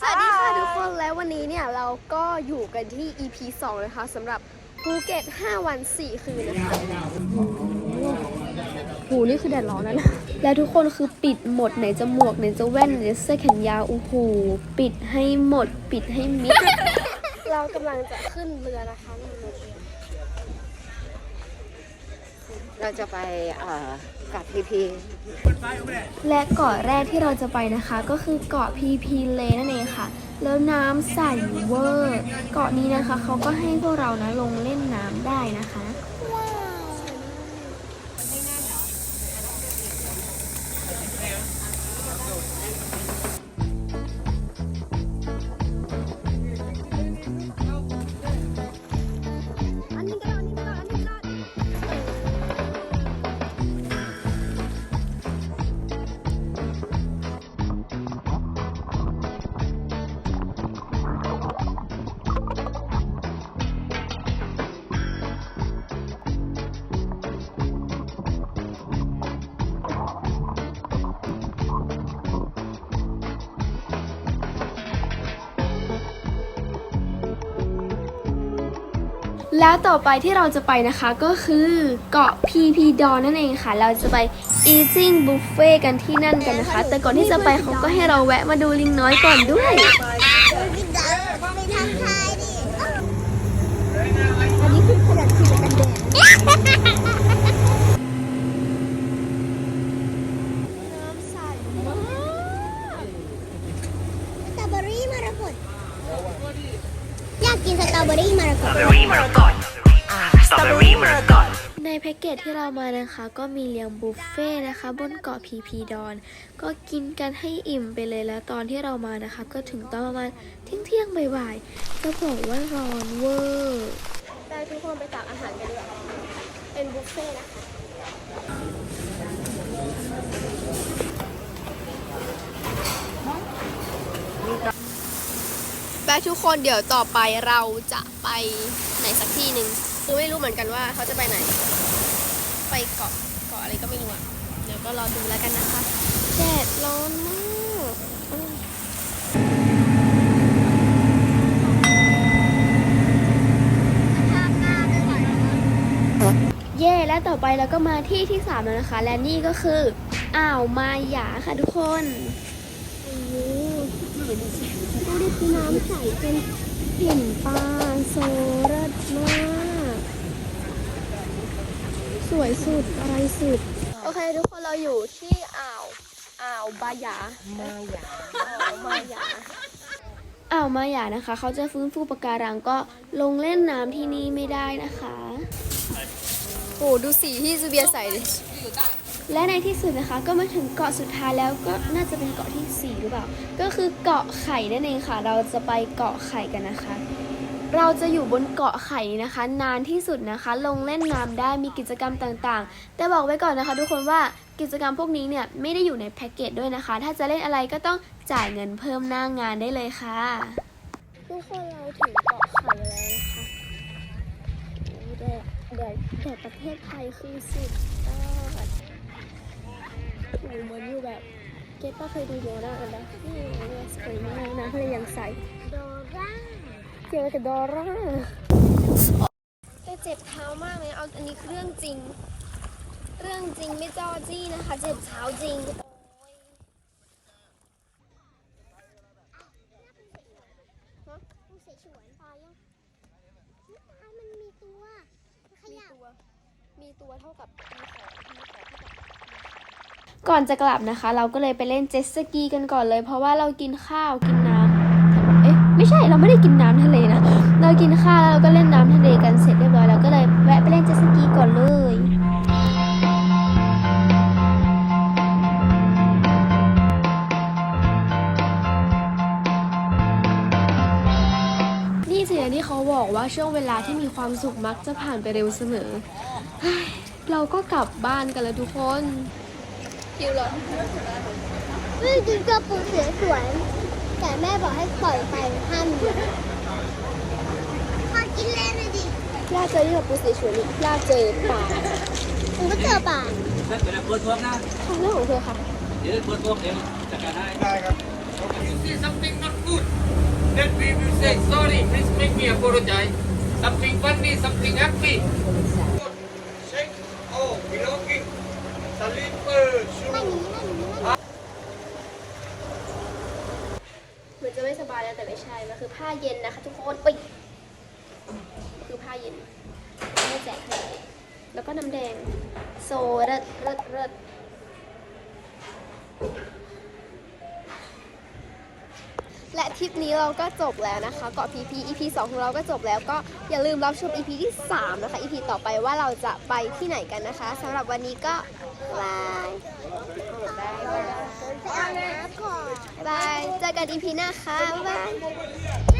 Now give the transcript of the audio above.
สวัสดีค่ะทุกคนและวันนี้เนี่ยเราก็อยู่กันที่ EP 2 นะคะสำหรับภูเก็ต 5 วัน 4 คืนนะคะหูนี่คือแดดร้อนแล้วนะ แล้วทุกคนคือปิดหมดไหนจะหมวกไหนจะแว่นไหนจะเสื้อแขนยาวโอ้โหปิดให้หมด ปิดให้มิด เรากำลังจะขึ้นเรือนะคะเราจะไปเอ่อ กับพีพีและเกาะแรกที่เราจะไปนะคะ ก็คือเกาะพีพีเลนั่นเองค่ะ แล้วน้ำใสเวอร์ เกาะนี้นะคะเขาก็ให้พวกเรานะลงเล่นน้ำได้นะคะ แล้วต่อไปที่เราจะไปนะคะก็คือเกาะพีพีดอนนั่นเองค่ะ เราจะไป eating buffet กันที่นั่นกันนะคะ แต่ก่อนที่จะไปเขาก็ให้เราแวะมาดูลิงน้อยก่อนด้วยอันนี้คือขยันขี่กันแดดน้ำใสมาก สตรอเบอรี่มรกตอยากกินสตรอเบอรี่มรกต Strawberry Margot. Strawberry Margot. ในแพ็กเกจที่เรามานะคะ ก็มีเลี้ยงบุฟเฟ่ต์นะคะ บนเกาะพีพีดอน ก็กินกันให้อิ่มไปเลยแล้วตอนที่เรามานะคะ ก็ถึงตอนประมาณเที่ยงเที่ยงๆบ่ายๆก็บอกว่าร้อนเวอร์ ได้ทุกคนไปตักอาหารกันด้วยเป็นบุฟเฟ่ต์นะคะ แบทุกคนเดี๋ยวต่อไปเราจะไปไหนสักที่หนึ่งคือไม่รู้เหมือนกันว่าเขาจะไปไหน ไปเกาะเกาะอะไรก็ไม่รู้อะเดี๋ยวก็รอดูแล้วกันนะคะแดดร้อนมากอืมเย่และต่อไปเราก็มาที่ที่สามแล้วนะคะ และนี่ก็คืออ่าวมาหยาค่ะทุกคนโอ้ ดูดิคือน้ำใสเป็นเห็นปลาโซเรศมาก สวยสุดอะไรสุด โอเค ทุกคนเราอยู่ที่อ่าวอ่าวบายามายาอ่าวมายาอ่าวมายานะคะ เขาจะฟื้นฟูปะการังก็ลงเล่นน้ำที่นี่ไม่ได้นะคะโอ้ดูสีที่จูเบียใส่ดิ และในที่สุดนะคะก็มาถึงเกาะสุดท้ายแล้วก็น่าจะเป็นเกาะที่สี่หรือเปล่า ก็คือเกาะไข่นั่นเองค่ะ เราจะไปเกาะไข่กันนะคะ เราจะอยู่บนเกาะไข่นะคะ นานที่สุดนะคะ ลงเล่นน้ำได้มีกิจกรรมต่างๆ แต่บอกไว้ก่อนนะคะ ทุกคนว่ากิจกรรมพวกนี้เนี่ยไม่ได้อยู่ในแพ็กเกจด้วยนะคะ ถ้าจะเล่นอะไรก็ต้องจ่ายเงินเพิ่มหน้างานได้เลยค่ะทุกคนเราถึงเกาะไข่แล้วนะคะโอ้แดดแดดแดดประเทศไทยคือสุดยอด โอ้เหมือนอยู่แบบเกตป้าเคยดูโยนาอันนะนี่เรือสวยมากนะทะเลยังใสโดราเจอกับดร่าแต่เจ็บเท้ามากเลยเอาอันนี้คือเรื่องจริง เรื่องจริงไม่จอจี้นะคะ เจ็บเท้าจริงฉวนพอยังตายมันมีตัวมันขมียับตัวมีตัวเท่ากับมีขอมีขอเท่า ก่อนจะกลับนะคะ เราก็เลยไปเล่นเจ็ตสกีกันก่อนเลย เพราะว่าเรากินข้าวกินน้ำเอ๊ะไม่ใช่เราไม่ได้กินน้ำทะเลนะ เรากินข้าวแล้วเราก็เล่นน้ำทะเลกันเสร็จเรียบร้อยแล้วก็เลยแวะไปเล่นเจ็ตสกีก่อนเลยนี่สินะที่เขาบอกว่าช่วงเวลาที่มีความสุขมักจะผ่านไปเร็วเสมอเฮ้ยเราก็กลับบ้านกันแล้วทุกคน คิวเหรอนี่คือกระปูเสือสวนแต่แม่บอกให้ปล่อยไปห้ามเลี้ยงพอกินเล่นเลยดิย่าเจอที่กับปูเสฉวนนี่ย่าเจอป่าหนูก็เจอป่าเดี๋ยวเปิดทวงนะทางเรื่องของเธอค่ะ เดี๋ยวเปิดทวงเดี๋ยวจัดการให้ได้ครับ you see something not good, then we will say sorry. Please make me apologize. Something funny, something happy. Shake. Oh, belonging. Slipper, shoe. เหมือนจะไม่สบายแล้วแต่ไม่ใช่ มันคือผ้า เย็นนะคะ ทุกคนปิดคือผ้าเย็นไม่แจกให้แล้วก็น้ำแดง โซเริดเริดเริดและทริปนี้เราก็จบแล้วนะคะ เกาะ PP EP 2ของเราก็จบแล้วก็อย่าลืมรับชม EP ที่ 3 นะคะ EP ต่อไปว่าเราจะไปที่ไหนกันนะคะสำหรับวันนี้ก็บายบายไปอาบน้ำก่อนบายเจอกัน EP หน้าค่ะ บ๊ายบาย